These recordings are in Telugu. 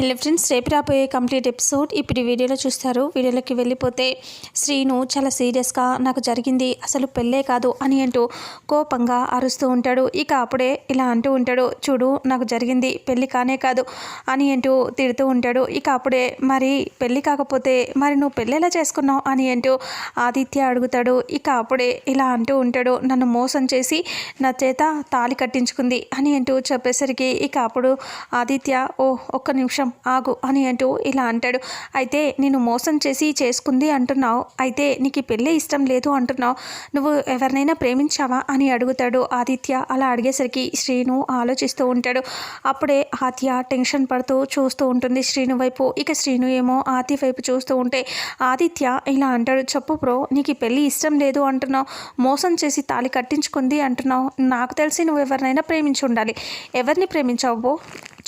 హలో ఫ్రెండ్స్ రేపు రాబోయే కంప్లీట్ ఎపిసోడ్ ఇప్పుడు వీడియోలో చూస్తారు. వీడియోలోకి వెళ్ళిపోతే శ్రీను చాలా సీరియస్గా నాకు జరిగింది అసలు పెళ్ళే కాదు అని అంటూ కోపంగా అరుస్తూ ఉంటాడు. ఇక అప్పుడే ఇలా అంటూ ఉంటాడు చూడు నాకు జరిగింది పెళ్ళి కానే కాదు అని అంటూ తిడుతూ ఉంటాడు. ఇక అప్పుడే మరి పెళ్ళి కాకపోతే మరి నువ్వు పెళ్ళేలా చేసుకున్నావు అని అంటూ ఆదిత్య అడుగుతాడు. ఇక అప్పుడే ఇలా అంటూ ఉంటాడు నన్ను మోసం చేసి నా చేత తాళి కట్టించుకుంది అని అంటూ చెప్పేసరికి ఇక అప్పుడు ఆదిత్య ఓ ఒక్క నిమిషం ఆగు అని అంటూ ఇలా అంటాడు. అయితే నేను మోసం చేసి చేసుకుంది అంటున్నావు. అయితే నీకు పెళ్ళే పెళ్ళి ఇష్టం లేదు అంటున్నావు. నువ్వు ఎవరినైనా ప్రేమించావా అని అడుగుతాడు ఆదిత్య. అలా అడిగేసరికి శ్రీను ఆలోచిస్తూ ఉంటాడు. అప్పుడే ఆత్య టెన్షన్ పడుతూ చూస్తూ ఉంటుంది శ్రీను వైపు. ఇక శ్రీను ఏమో ఆతి వైపు చూస్తూ ఉంటే ఆదిత్య ఇలా అంటాడు. చెప్పు బ్రో నీకు పెళ్ళి ఇష్టం లేదు అంటున్నావు. మోసం చేసి తాళి కట్టించుకుంది అంటున్నావు. నాకు తెలిసి నువ్వు ఎవరినైనా ప్రేమించి ఉండాలి. ఎవరిని ప్రేమించావు బ్రో?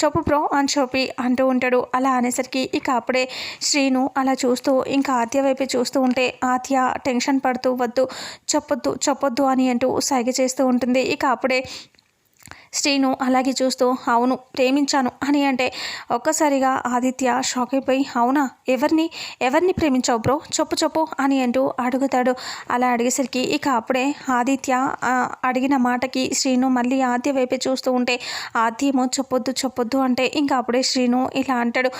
చెప్పు బ్రో అని చెప్పి అంటూ ఉంటాడు. అలా అనేసరికి ఇక అప్పుడే శ్రీను అలా చూస్తూ ఇంకా ఆత్య వైపే చూస్తూ ఉంటే ఆత్య టెన్షన్ పడుతూ వద్దు చెప్పొద్దు చెప్పొద్దు అని అంటూ సైగ చేస్తూ ఉంటుంది. ఇక అప్పుడే శ్రీను అలాగే చూస్తూ అవును ప్రేమించాను అని అంటే ఒక్కసారిగా ఆదిత్య షాక్ అయిపోయి అవునా? ఎవరిని ఎవరిని ప్రేమించావు బ్రో? చెప్పు చెప్పు అని అంటూ అడుగుతాడు. అలా అడిగేసరికి ఇక అప్పుడే ఆదిత్య అడిగిన మాటకి శ్రీను మళ్ళీ ఆద్య వైపే చూస్తూ ఉంటే ఆద్యమో చెప్పొద్దు చెప్పొద్దు అంటే ఇంకా అప్పుడే శ్రీను ఇలా అంటాడు.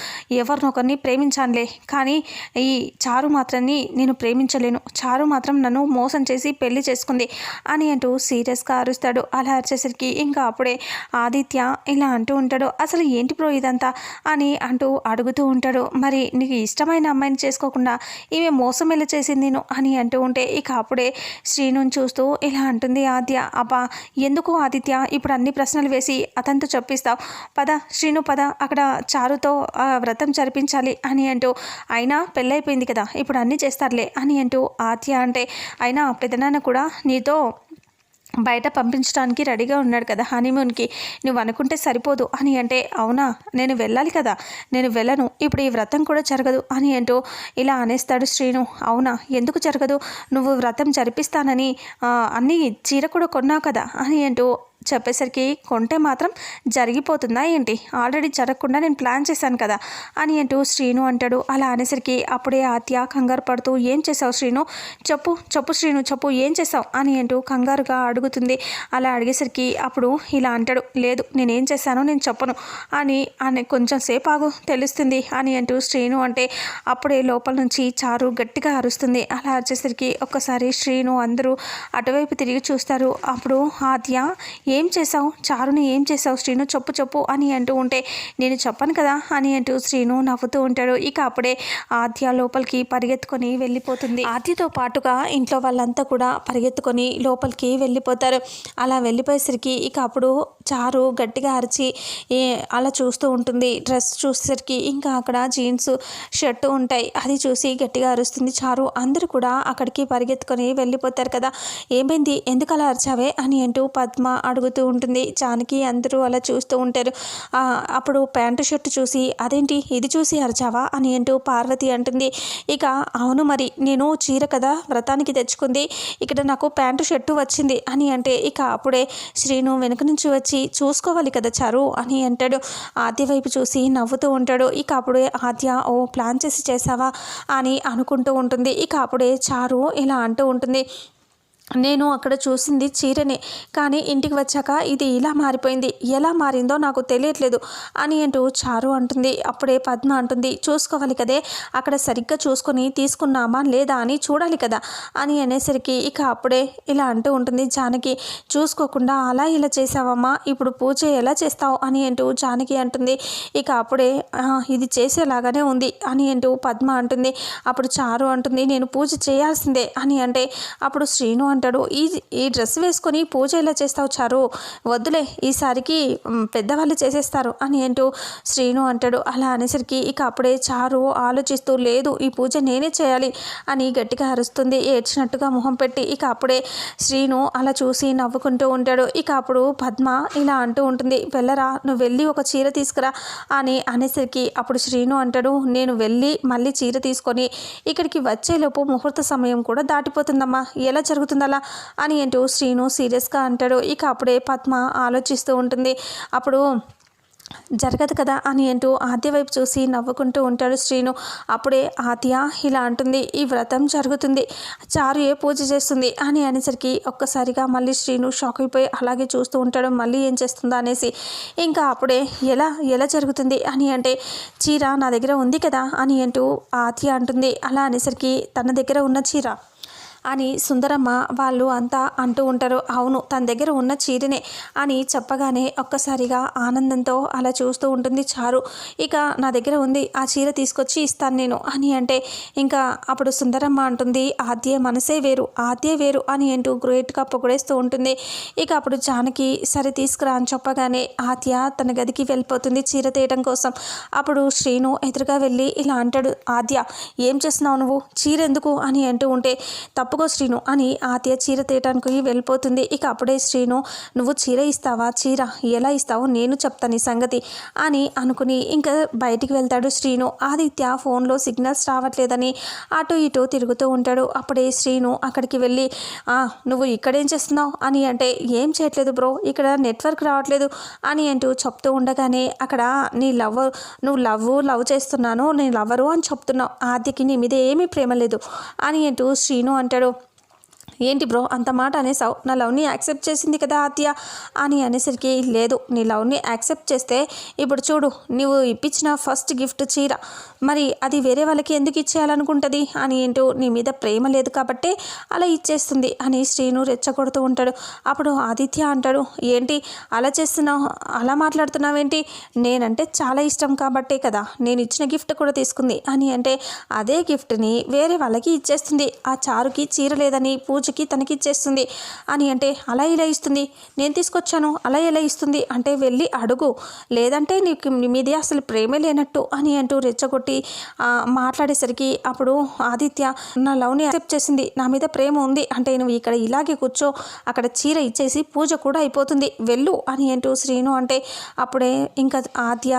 ఎవరినొకరిని ప్రేమించానులే కానీ ఈ చారు మాత్రాన్ని నేను ప్రేమించలేను. చారు మాత్రం నన్ను మోసం చేసి పెళ్ళి చేసుకుంది అని అంటూ సీరియస్గా అరుస్తాడు. అలా అరిచేసరికి ఇంకా అప్పుడు అప్పుడే ఆదిత్య ఇలా అంటూ ఉంటాడు అసలు ఏంటి బ్రో ఇదంతా? అని అంటూ అడుగుతూ ఉంటాడు మరి నీకు ఇష్టమైన అమ్మాయిని చేసుకోకుండా ఈమె మోసం ఎలా చేసింది నేను అని అంటూ ఉంటే ఇక అప్పుడే శ్రీను చూస్తూ ఇలా అంటుంది ఆద్య అబ్బా ఎందుకు ఆదిత్య? ఇప్పుడు అన్ని ప్రశ్నలు వేసి అతనితో చెప్పిస్తావు. పద శ్రీను పద అక్కడ చారుతో ఆ వ్రతం జరిపించాలి అని అంటూ అయినా పెళ్ళైపోయింది కదా ఇప్పుడు అన్నీ చేస్తారులే అని అంటూ ఆద్య అంటే అయినా పెదనాన్న కూడా నీతో బయట పంపించడానికి రెడీగా ఉన్నాడు కదా హనీమూన్కి. నువ్వు అనుకుంటే సరిపోదు అని అంటే అవునా? నేను వెళ్ళాలి కదా? నేను వెళ్ళను. ఇప్పుడు ఈ వ్రతం కూడా జరగదు అని అంటూ ఇలా అనేస్తాడు శ్రీను. అవునా? ఎందుకు జరగదు? నువ్వు వ్రతం జరిపిస్తానని అన్నీ చీర కూడా కొన్నావు కదా అని అంటూ చెప్పేసరికి కొంటే మాత్రం జరిగిపోతుందా ఏంటి? ఆల్రెడీ జరగకుండా నేను ప్లాన్ చేశాను కదా. అని అంటూ శ్రీను అంటాడు. అలా అనేసరికి అప్పుడే ఆత్య కంగారు పడుతూ ఏం చేసావు శ్రీను? చెప్పు చెప్పు శ్రీను చెప్పు ఏం చేసావు అని అంటూ కంగారుగా అడుగుతుంది. అలా అడిగేసరికి అప్పుడు ఇలా అంటాడు లేదు నేనేం చేశానో నేను చెప్పను. అని అని కొంచెం సేపు ఆగు తెలుస్తుంది అని అంటూ శ్రీను అంటే అప్పుడే లోపల నుంచి చారు గట్టిగా అరుస్తుంది. అలా అరిచేసరికి ఒక్కసారి శ్రీను అందరూ అటువైపు తిరిగి చూస్తారు. అప్పుడు ఆద్య ఏం చేసావు చారుని ఏం చేసావు శ్రీను చెప్పు చెప్పు అని అంటూ ఉంటే నేను చెప్పను కదా అని అంటూ శ్రీను నవ్వుతూ ఉంటాడు. ఇక అప్పుడే ఆద్య లోపలికి పరిగెత్తుకొని వెళ్ళిపోతుంది. ఆద్యతో పాటుగా ఇంట్లో వాళ్ళంతా కూడా పరిగెత్తుకొని లోపలికి వెళ్ళిపోతారు. అలా వెళ్ళిపోయేసరికి ఇక అప్పుడు చారు గట్టిగా అరిచి అలా చూస్తూ ఉంటుంది. డ్రెస్ చూసేసరికి ఇంకా అక్కడ జీన్స్ షర్టు ఉంటాయి. అది చూసి గట్టిగా అరుస్తుంది చారు. అందరూ కూడా అక్కడికి పరిగెత్తుకొని వెళ్ళిపోతారు కదా. ఏమైంది? ఎందుకు అలా అరిచావే? అని అంటూ పద్మ అడుగుతూ ఉంటుంది. జానకి అందరూ అలా చూస్తూ ఉంటారు. అప్పుడు ప్యాంటు షర్ట్ చూసి అదేంటి? ఇది చూసి అరిచావా? అని అంటూ పార్వతి అంటుంది. ఇక అవును మరి నేను చీర కదా వ్రతానికి తెచ్చుకుంది. ఇక్కడ నాకు ప్యాంటు షర్టు వచ్చింది అని అంటే ఇక అప్పుడే శ్రీను వెనుక నుంచి వచ్చి చూసుకోవాలి కదా చారు అని అంటాడు. ఆద్య వైపు చూసి నవ్వుతూ ఉంటాడు. ఇక అప్పుడే ఆద్య ఓ ప్లాన్ చేసి చేసావా? అని అనుకుంటూ ఉంటుంది. ఇక అప్పుడే చారు ఇలా అంటూ ఉంటుంది. నేను అక్కడ చూసింది చీరనే. కానీ ఇంటికి వచ్చాక ఇది ఇలా మారిపోయింది. ఎలా మారిందో నాకు తెలియట్లేదు అని అంటూ చారు అంటుంది. అప్పుడే పద్మ అంటుంది చూసుకోవాలి కదే. అక్కడ సరిగ్గా చూసుకొని తీసుకున్నామా లేదా అని చూడాలి కదా అని అనేసరికి ఇక అప్పుడే ఇలా అంటూ ఉంటుంది జానకి. చూసుకోకుండా అలా ఇలా చేసావమ్మా ఇప్పుడు పూజ ఎలా చేస్తావు? అని అంటూ జానకి అంటుంది. ఇక అప్పుడే ఇది చేసేలాగానే ఉంది అని అంటూ పద్మ అంటుంది. అప్పుడు చారు అంటుంది నేను పూజ చేయాల్సిందే అని అంటే అప్పుడు శ్రీను అంటాడు ఈ ఈ డ్రెస్ వేసుకొని పూజ ఎలా చేస్తావు చారు? వద్దులే ఈసారికి పెద్దవాళ్ళు చేసేస్తారు అని ఏంటో శ్రీను అంటాడు. అలా అనేసరికి ఇక అప్పుడే చారు ఆలోచిస్తూ లేదు ఈ పూజ నేనే చేయాలి అని గట్టిగా అరుస్తుంది. ఏడ్చినట్టుగా మొహం పెట్టి ఇక అప్పుడే శ్రీను అలా చూసి నవ్వుకుంటూ ఉంటాడు. ఇక అప్పుడు పద్మ ఇలా అంటూ ఉంటుంది. వెళ్ళరా నువ్వు వెళ్ళి ఒక చీర తీసుకురా అని అనేసరికి అప్పుడు శ్రీను అంటాడు. నేను వెళ్ళి మళ్ళీ చీర తీసుకొని ఇక్కడికి వచ్చేలోపు ముహూర్త సమయం కూడా దాటిపోతుందమ్మా. ఎలా జరుగుతుంది అలా అని అంటూ శ్రీను సీరియస్గా అంటాడు. ఇక అప్పుడే పద్మ ఆలోచిస్తూ ఉంటుంది. అప్పుడు జరగదు కదా అని అంటూ ఆద్య వైపు చూసి నవ్వుకుంటూ ఉంటాడు శ్రీను. అప్పుడే ఆద్య ఇలా అంటుంది ఈ వ్రతం జరుగుతుంది. చారు ఏ పూజ చేస్తుంది అని అనేసరికి ఒక్కసారిగా మళ్ళీ శ్రీను షాక్ అయిపోయి అలాగే చూస్తూ ఉంటాడు. మళ్ళీ ఏం చేస్తుందా అనేసి ఇంకా అప్పుడే ఎలా ఎలా జరుగుతుంది అని అంటే చీర నా దగ్గర ఉంది కదా అని అంటూ ఆద్య అంటుంది. అలా అనేసరికి తన దగ్గర ఉన్న చీర అని సుందరమ్మ వాళ్ళు అంతా అంటూ ఉంటారు. అవును తన దగ్గర ఉన్న చీరనే అని చెప్పగానే ఒక్కసారిగా ఆనందంతో అలా చూస్తూ ఉంటుంది చారు. ఇక నా దగ్గర ఉంది ఆ చీర తీసుకొచ్చి ఇస్తాను నేను అని అంటే ఇంకా అప్పుడు సుందరమ్మ అంటుంది ఆద్య మనసే వేరు ఆద్య వేరు అని అంటూ గ్రేట్గా పొగడేస్తూ ఉంటుంది. ఇక అప్పుడు జానకి సరే తీసుకురా అని చెప్పగానే ఆద్య తన గదికి వెళ్ళిపోతుంది చీర తీయడం కోసం. అప్పుడు శ్రీను ఎదురుగా వెళ్ళి ఇలా అంటాడు ఆద్య ఏం చేస్తున్నావు నువ్వు? చీర ఎందుకు? అని అంటూ ఉంటే తప్పుకో శ్రీను అని ఆత్య చీర తీయటానికి వెళ్ళిపోతుంది. ఇక అప్పుడే శ్రీను నువ్వు చీర ఇస్తావా? చీర ఎలా ఇస్తావో నేను చెప్తాను ఈ సంగతి అని అనుకుని ఇంకా బయటికి వెళ్తాడు శ్రీను. ఆదిత్య ఫోన్లో సిగ్నల్స్ రావట్లేదని అటు ఇటు తిరుగుతూ ఉంటాడు. అప్పుడే శ్రీను అక్కడికి వెళ్ళి నువ్వు ఇక్కడేం చేస్తున్నావు? అని అంటే ఏం చేయట్లేదు బ్రో ఇక్కడ నెట్వర్క్ రావట్లేదు అని అంటూ చెప్తూ ఉండగానే అక్కడ నీ లవ్ నువ్వు లవ్ లవ్ చేస్తున్నాను నేను లవరు అని చెప్తున్నావు. ఆద్యకి నీ మీద ఏమీ ప్రేమ లేదు అని అంటూ శ్రీను అంటాడు. করো ఏంటి బ్రో అంత మాట అనేసావు నా లవ్ని యాక్సెప్ట్ చేసింది కదా ఆత్య? అని అనేసరికి లేదు నీ లవ్ని యాక్సెప్ట్ చేస్తే ఇప్పుడు చూడు నువ్వు ఇప్పించిన ఫస్ట్ గిఫ్ట్ చీర. మరి అది వేరే వాళ్ళకి ఎందుకు ఇచ్చేయాలనుకుంటుంది? అని ఏంటో నీ మీద ప్రేమ లేదు కాబట్టి అలా ఇచ్చేస్తుంది అని శ్రీను రెచ్చగొడుతూ ఉంటాడు. అప్పుడు ఆదిత్య అంటాడు ఏంటి అలా చేస్తున్నావు? అలా మాట్లాడుతున్నావేంటి? నేనంటే చాలా ఇష్టం కాబట్టే కదా నేను ఇచ్చిన గిఫ్ట్ కూడా తీసుకుంది అని అంటే అదే గిఫ్ట్ని వేరే వాళ్ళకి ఇచ్చేస్తుంది. ఆ చారుకి చీర లేదని పూజ తనకి ఇచ్చేస్తుంది అని అంటే అలా ఇలా ఇస్తుంది? నేను తీసుకొచ్చాను. అలా ఇలా ఇస్తుంది? అంటే వెళ్ళి అడుగు. లేదంటే నీకు మీదే అసలు ప్రేమే లేనట్టు అని అంటూ రెచ్చగొట్టి మాట్లాడేసరికి అప్పుడు ఆదిత్య నా లవ్ని యాక్సెప్ట్ చేసింది. నా మీద ప్రేమ ఉంది. అంటే నువ్వు ఇక్కడ ఇలాగే కూర్చో. అక్కడ చీర ఇచ్చేసి పూజ కూడా అయిపోతుంది. వెళ్ళు అని అంటూ శ్రీను అంటే అప్పుడే ఇంకా ఆద్య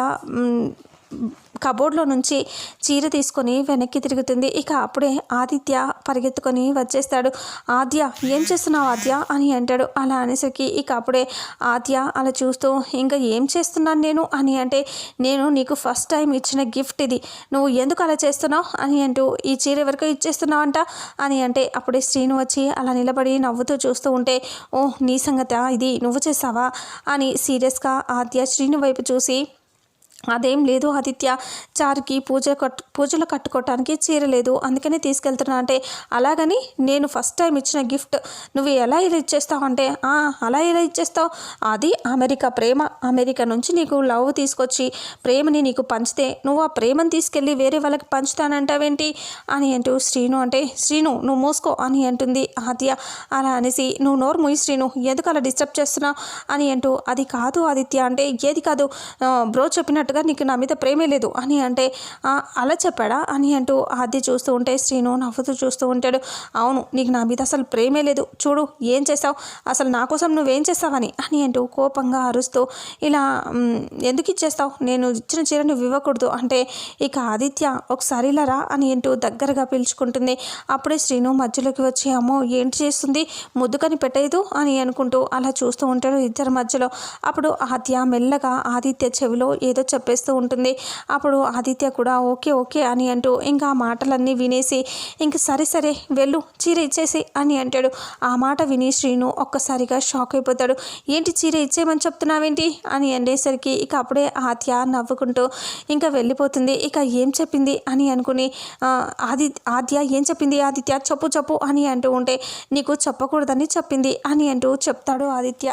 కబోర్డ్లో నుంచి చీర తీసుకొని వెనక్కి తిరుగుతుంది. ఇక అప్పుడే ఆదిత్య పరిగెత్తుకొని వచ్చేస్తాడు. ఆద్య ఏం చేస్తున్నావు ఆద్య? అని అంటాడు. అలా అనేసరికి ఇక అప్పుడే ఆద్య అలా చూస్తూ ఇంకా ఏం చేస్తున్నాను నేను? అని అంటే నేను నీకు ఫస్ట్ టైం ఇచ్చిన గిఫ్ట్ ఇది. నువ్వు ఎందుకు అలా చేస్తున్నావు? అని అంటూ ఈ చీర ఎవరికో ఇచ్చేస్తున్నావు అంట అని అంటే అప్పుడే శ్రీను వచ్చి అలా నిలబడి నవ్వుతూ చూస్తూ ఉంటే ఓ నీ సంగత? ఇది నువ్వు చేసావా? అని సీరియస్గా ఆద్య శ్రీను వైపు చూసి అదేం లేదు ఆదిత్య. చారికి పూజ కట్ పూజలు కట్టుకోవటానికి చీర లేదు. అందుకనే తీసుకెళ్తున్నా అంటే అలాగని నేను ఫస్ట్ టైం ఇచ్చిన గిఫ్ట్. నువ్వు ఎలా ఇలా ఇచ్చేస్తావు అంటే అలా ఎలా ఇచ్చేస్తావు? అది అమెరికా ప్రేమ. అమెరికా నుంచి నీకు లవ్ తీసుకొచ్చి ప్రేమని నీకు పంచితే నువ్వు ఆ ప్రేమను తీసుకెళ్ళి వేరే వాళ్ళకి పంచుతానంటావేంటి? అని అంటూ శ్రీను అంటే శ్రీను నువ్వు మూసుకో అని అంటుంది ఆదిత్య. అలా అనేసి నువ్వు నోరు మూయి శ్రీను ఎందుకు అలా డిస్టర్బ్ చేస్తున్నావు? అని అంటూ అది కాదు ఆదిత్య అంటే ఏది కాదు. బ్రో చెప్పినట్టు చెప్పినట్టుగా నీకు నా మీద ప్రేమే లేదు అని అంటే అలా చెప్పాడా? అని అంటూ ఆద్య చూస్తూ ఉంటే శ్రీను నవ్వుతూ చూస్తూ ఉంటాడు. అవును నీకు నా మీద అసలు ప్రేమే లేదు. చూడు ఏం చేసావు అసలు నా కోసం నువ్వేం చేస్తావని? అని అంటూ కోపంగా అరుస్తూ ఇలా ఎందుకు ఇచ్చేస్తావు? నేను ఇచ్చిన చీర నువ్వు ఇవ్వకూడదు. అంటే ఇక ఆదిత్య ఒకసారి రా అని అంటూ దగ్గరగా పిలుచుకుంటుంది. అప్పుడే శ్రీను మధ్యలోకి వచ్చి అమ్మో ఏంటి చేస్తుంది? ముద్దుకని పెట్టేదు అని అనుకుంటూ అలా చూస్తూ ఉంటాడు ఇద్దరి మధ్యలో. అప్పుడు ఆద్య మెల్లగా ఆదిత్య చెవిలో ఏదో చెప్పేస్తూ ఉంటుంది. అప్పుడు ఆదిత్య కూడా ఓకే ఓకే అని అంటూ ఇంకా ఆ మాటలన్నీ వినేసి ఇంక సరే సరే వెళ్ళు చీర ఇచ్చేసి అని అంటాడు. ఆ మాట విని శ్రీను ఒక్కసారిగా షాక్ అయిపోతాడు. ఏంటి చీర ఇచ్చేయమని చెప్తున్నావేంటి? అని అనేసరికి ఇక అప్పుడే ఆద్య నవ్వుకుంటూ ఇంకా వెళ్ళిపోతుంది. ఇక ఏం చెప్పింది అని అనుకుని ఆది ఆద్య ఏం చెప్పింది ఆదిత్య? చెప్పు చెప్పు అని అంటూ ఉంటే నీకు చెప్పకూడదని చెప్పింది అని అంటూ చెప్తాడు ఆదిత్య.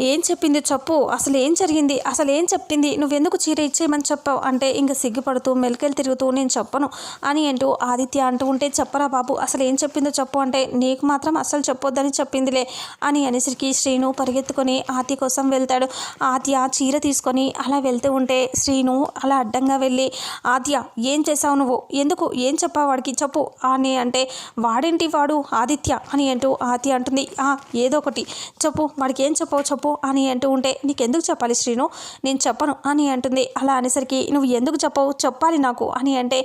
ఏం చెప్పింది చెప్పు అసలు ఏం జరిగింది అసలు ఏం చెప్పింది నువ్వెందుకు చీర ఇచ్చేయమని చెప్పావు? అంటే ఇంక సిగ్గుపడుతూ మెలికలు తిరుగుతూ నేను చెప్పను అని అంటూ ఆదిత్య అంటూ ఉంటే చెప్పరా బాబు అసలు ఏం చెప్పిందో చెప్పు అంటే నీకు మాత్రం అసలు చెప్పొద్దని చెప్పిందిలే అని అనేసరికి శ్రీను పరిగెత్తుకొని ఆతి కోసం వెళ్తాడు. ఆత్య చీర తీసుకొని అలా వెళ్తూ ఉంటే శ్రీను అలా అడ్డంగా వెళ్ళి ఆత్య ఏం చేసావు నువ్వు? ఎందుకు? ఏం చెప్పావు వాడికి? చెప్పు అని అంటే వాడేంటి వాడు? ఆదిత్య అని అంటూ ఆతి అంటుంది. "ఆ, ఏదో ఒకటి. చెప్పు వాడికి ఏం చెప్పావు? చెప్పు. చెప్పు అని అంటూ ఉంటే నీకెందుకు చెప్పాలి శ్రీను? నేను చెప్పను అని అంటుంది. అలా అనేసరికి నువ్వు ఎందుకు చెప్పవు? చెప్పాలి నాకు అని అంటే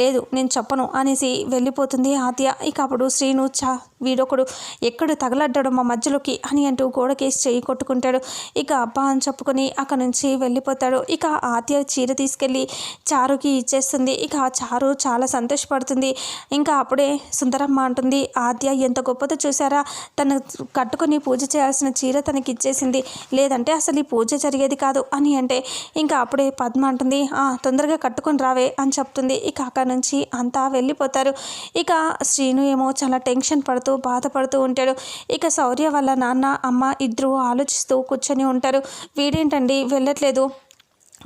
లేదు నేను చెప్పను అనేసి వెళ్ళిపోతుంది ఆద్య. ఇక అప్పుడు శ్రీను చా వీడొకడు ఎక్కడ తగలడ్డాడు మా మధ్యలోకి అని అంటూ గోడకేసి చేయి కొట్టుకుంటాడు. ఇక అబ్బా అని చెప్పుకొని అక్కడ నుంచి వెళ్ళిపోతాడు. ఇక ఆద్య చీర తీసుకెళ్ళి చారుకి ఇచ్చేస్తుంది. ఇక ఆ చారు చాలా సంతోషపడుతుంది. ఇంకా అప్పుడే సుందరమ్మ అంటుంది ఆద్య ఎంత గొప్పతో చూసారా? తను కట్టుకొని పూజ చేయాల్సిన చీర తనకి ఇచ్చేసింది లేదంటే అసలు ఈ పూజ జరిగేది కాదు అని అంటే ఇంకా అప్పుడే పద్మ అంటుంది "ఆ, తొందరగా కట్టుకొని రావే అని చెప్తుంది. ఇక అక్కడ నుంచి అంతా వెళ్ళిపోతారు. ఇక శ్రీను ఏమో చాలా టెన్షన్ పడుతూ బాధపడుతూ ఉంటాడు. ఇక శౌర్య వాళ్ళ నాన్న అమ్మ ఇద్దరు ఆలోచిస్తూ కూర్చొని ఉంటారు. వీడేంటండి వెళ్ళట్లేదు.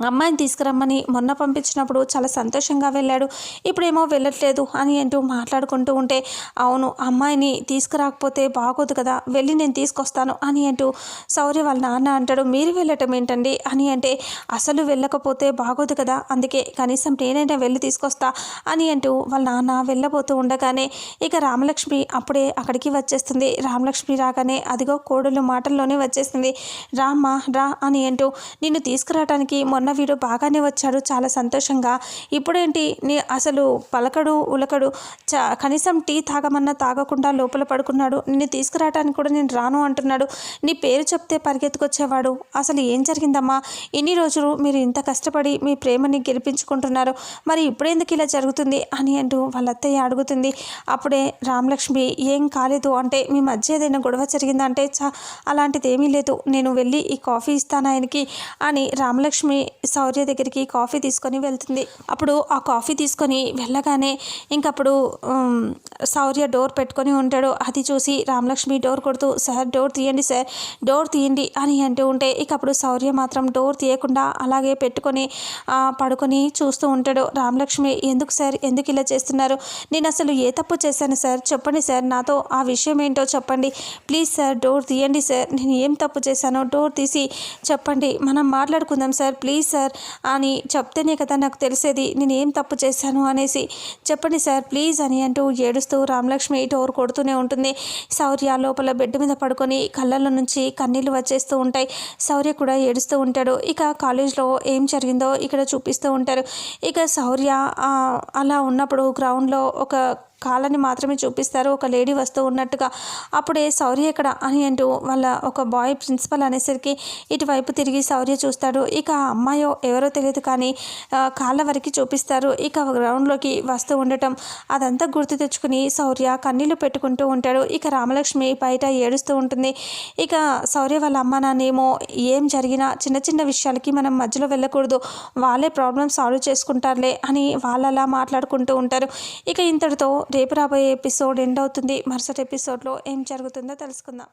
అమ్మాయిని తీసుకురమ్మని మొన్న పంపించినప్పుడు చాలా సంతోషంగా వెళ్ళాడు. ఇప్పుడేమో వెళ్ళట్లేదు అని అంటూ మాట్లాడుకుంటూ ఉంటే అవును అమ్మాయిని తీసుకురాకపోతే బాగోదు కదా వెళ్ళి నేను తీసుకొస్తాను అని అంటూ సౌర్య వాళ్ళ నాన్న అంటాడు. మీరు వెళ్ళటం ఏంటండి? అని అంటే అసలు వెళ్ళకపోతే బాగోదు కదా అందుకే కనీసం నేనైనా వెళ్ళి తీసుకొస్తా అని అంటూ వాళ్ళ నాన్న వెళ్ళబోతూ ఉండగానే ఇక రామలక్ష్మి అప్పుడే అక్కడికి వచ్చేస్తుంది. రామలక్ష్మి రాగానే అదిగో కోడలు మాటల్లోనే వచ్చేస్తుంది రామ్మా రా అని అంటూ నిన్ను తీసుకురావడానికి మొన్న వీడు బాగానే వచ్చాడు చాలా సంతోషంగా. ఇప్పుడేంటి? నీ అసలు పలకడు ఉలకడు చా కనీసం టీ తాగమన్నా తాగకుండా లోపల పడుకున్నాడు. నిన్ను తీసుకురావడానికి కూడా నేను రాను అంటున్నాడు. నీ పేరు చెప్తే పరిగెత్తుకొచ్చేవాడు. అసలు ఏం జరిగిందమ్మా? ఇన్ని రోజులు మీరు ఇంత కష్టపడి మీ ప్రేమని గెలిపించుకుంటున్నారు. మరి ఇప్పుడెందుకు ఇలా జరుగుతుంది అని అంటూ వాళ్ళ అత్తయ్య అడుగుతుంది. అప్పుడే రామలక్ష్మి ఏం కాలేదు అంటే మీ మధ్య ఏదైనా గొడవ జరిగిందంటే చా అలాంటిది ఏమీ లేదు. నేను వెళ్ళి ఈ కాఫీ ఇస్తాను ఆయనకి అని రామలక్ష్మి శౌర్య దగ్గరికి కాఫీ తీసుకొని వెళ్తుంది. అప్పుడు ఆ కాఫీ తీసుకొని వెళ్ళగానే ఇంకప్పుడు సౌర్య శౌర్య డోర్ పెట్టుకొని ఉంటాడు. అది చూసి రామలక్ష్మి డోర్ కొడుతూ సార్ డోర్ తీయండి సార్ డోర్ తీయండి అని అంటూ ఉంటే ఇక అప్పుడు శౌర్య మాత్రం డోర్ తీయకుండా అలాగే పెట్టుకొని పడుకొని చూస్తూ ఉంటాడు. రామలక్ష్మి ఎందుకు సార్ ఎందుకు ఇలా చేస్తున్నారు? నేను అసలు ఏ తప్పు చేశాను సార్? చెప్పండి సార్ నాతో ఆ విషయం ఏంటో చెప్పండి. ప్లీజ్ సార్ డోర్ తీయండి సార్. నేను ఏం తప్పు చేశానో డోర్ తీసి చెప్పండి. మనం మాట్లాడుకుందాం సార్ ప్లీజ్ సార్ అని చెప్తేనే కదా నాకు తెలిసేది నేను ఏం తప్పు చేశాను అనేసి. చెప్పండి సార్ ప్లీజ్ అని అంటూ ఏడుస్తూ రామలక్ష్మి డోర్ కొడుతూనే ఉంటుంది. శౌర్య లోపల బెడ్ మీద పడుకొని కళ్ళల్లో నుంచి కన్నీళ్ళు వచ్చేస్తూ ఉంటాయి. శౌర్య కూడా ఏడుస్తూ ఉంటాడు. ఇక కాలేజ్లో ఏం జరిగిందో ఇక్కడ చూపిస్తూ ఉంటారు. ఇక శౌర్య అలా ఉన్నప్పుడు గ్రౌండ్లో ఒక కాళ్ళని మాత్రమే చూపిస్తారు. ఒక లేడీ వస్తూ ఉన్నట్టుగా అప్పుడే శౌర్య ఎక్కడ అని అంటూ వాళ్ళ ఒక బాయ్ ప్రిన్సిపల్ అనేసరికి ఇటువైపు తిరిగి శౌర్య చూస్తాడు. ఇక అమ్మాయో ఎవరో తెలియదు కానీ కాళ్ళ వరకు చూపిస్తారు. ఇక గ్రౌండ్లోకి వస్తూ ఉండటం అదంతా గుర్తు తెచ్చుకుని శౌర్య కన్నీళ్ళు పెట్టుకుంటూ ఉంటాడు. ఇక రామలక్ష్మి బయట ఏడుస్తూ ఉంటుంది. ఇక శౌర్య వాళ్ళ అమ్మ నాన్నేమో ఏం జరిగినా చిన్న చిన్న విషయాలకి మనం మధ్యలో వెళ్ళకూడదు. వాళ్ళే ప్రాబ్లమ్ సాల్వ్ చేసుకుంటారులే అని వాళ్ళు అలా మాట్లాడుకుంటూ ఉంటారు. ఇక ఇంతటితో రేపు రాబోయే ఎపిసోడ్ ఎండ్ అవుతుంది. మరుసటి ఎపిసోడ్లో ఏం జరుగుతుందో తెలుసుకుందాం.